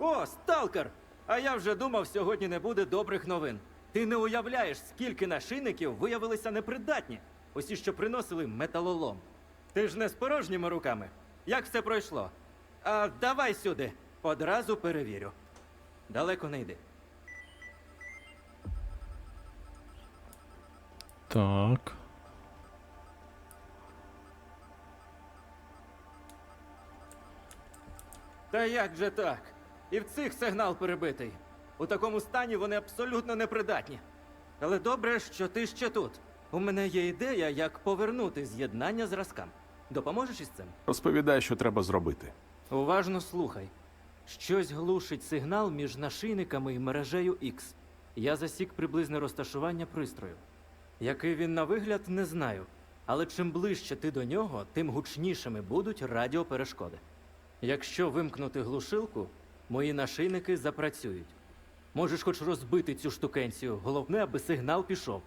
О, сталкер! А я вже думав, сьогодні не буде добрих новин. Ти не уявляєш, скільки нашийників виявилися непридатні. Усі, що приносили металолом. Ти ж не з порожніми руками. Як все пройшло? А давай сюди. Одразу перевірю. Далеко не йди. Так. Та як же так? І в цих сигнал перебитий. У такому стані вони абсолютно непридатні. Але добре, що ти ще тут. У мене є ідея, як повернути з'єднання зразкам. Допоможеш із цим? Розповідай, що треба зробити. Уважно слухай. Щось глушить сигнал між нашийниками і мережею X. Я засік приблизне розташування пристрою. Який він на вигляд, не знаю. Але чим ближче ти до нього, тим гучнішими будуть радіоперешкоди. Якщо вимкнути глушилку, мої нашийники запрацюють. Можеш хоч розбити цю штукенцію, головне, аби сигнал пішов.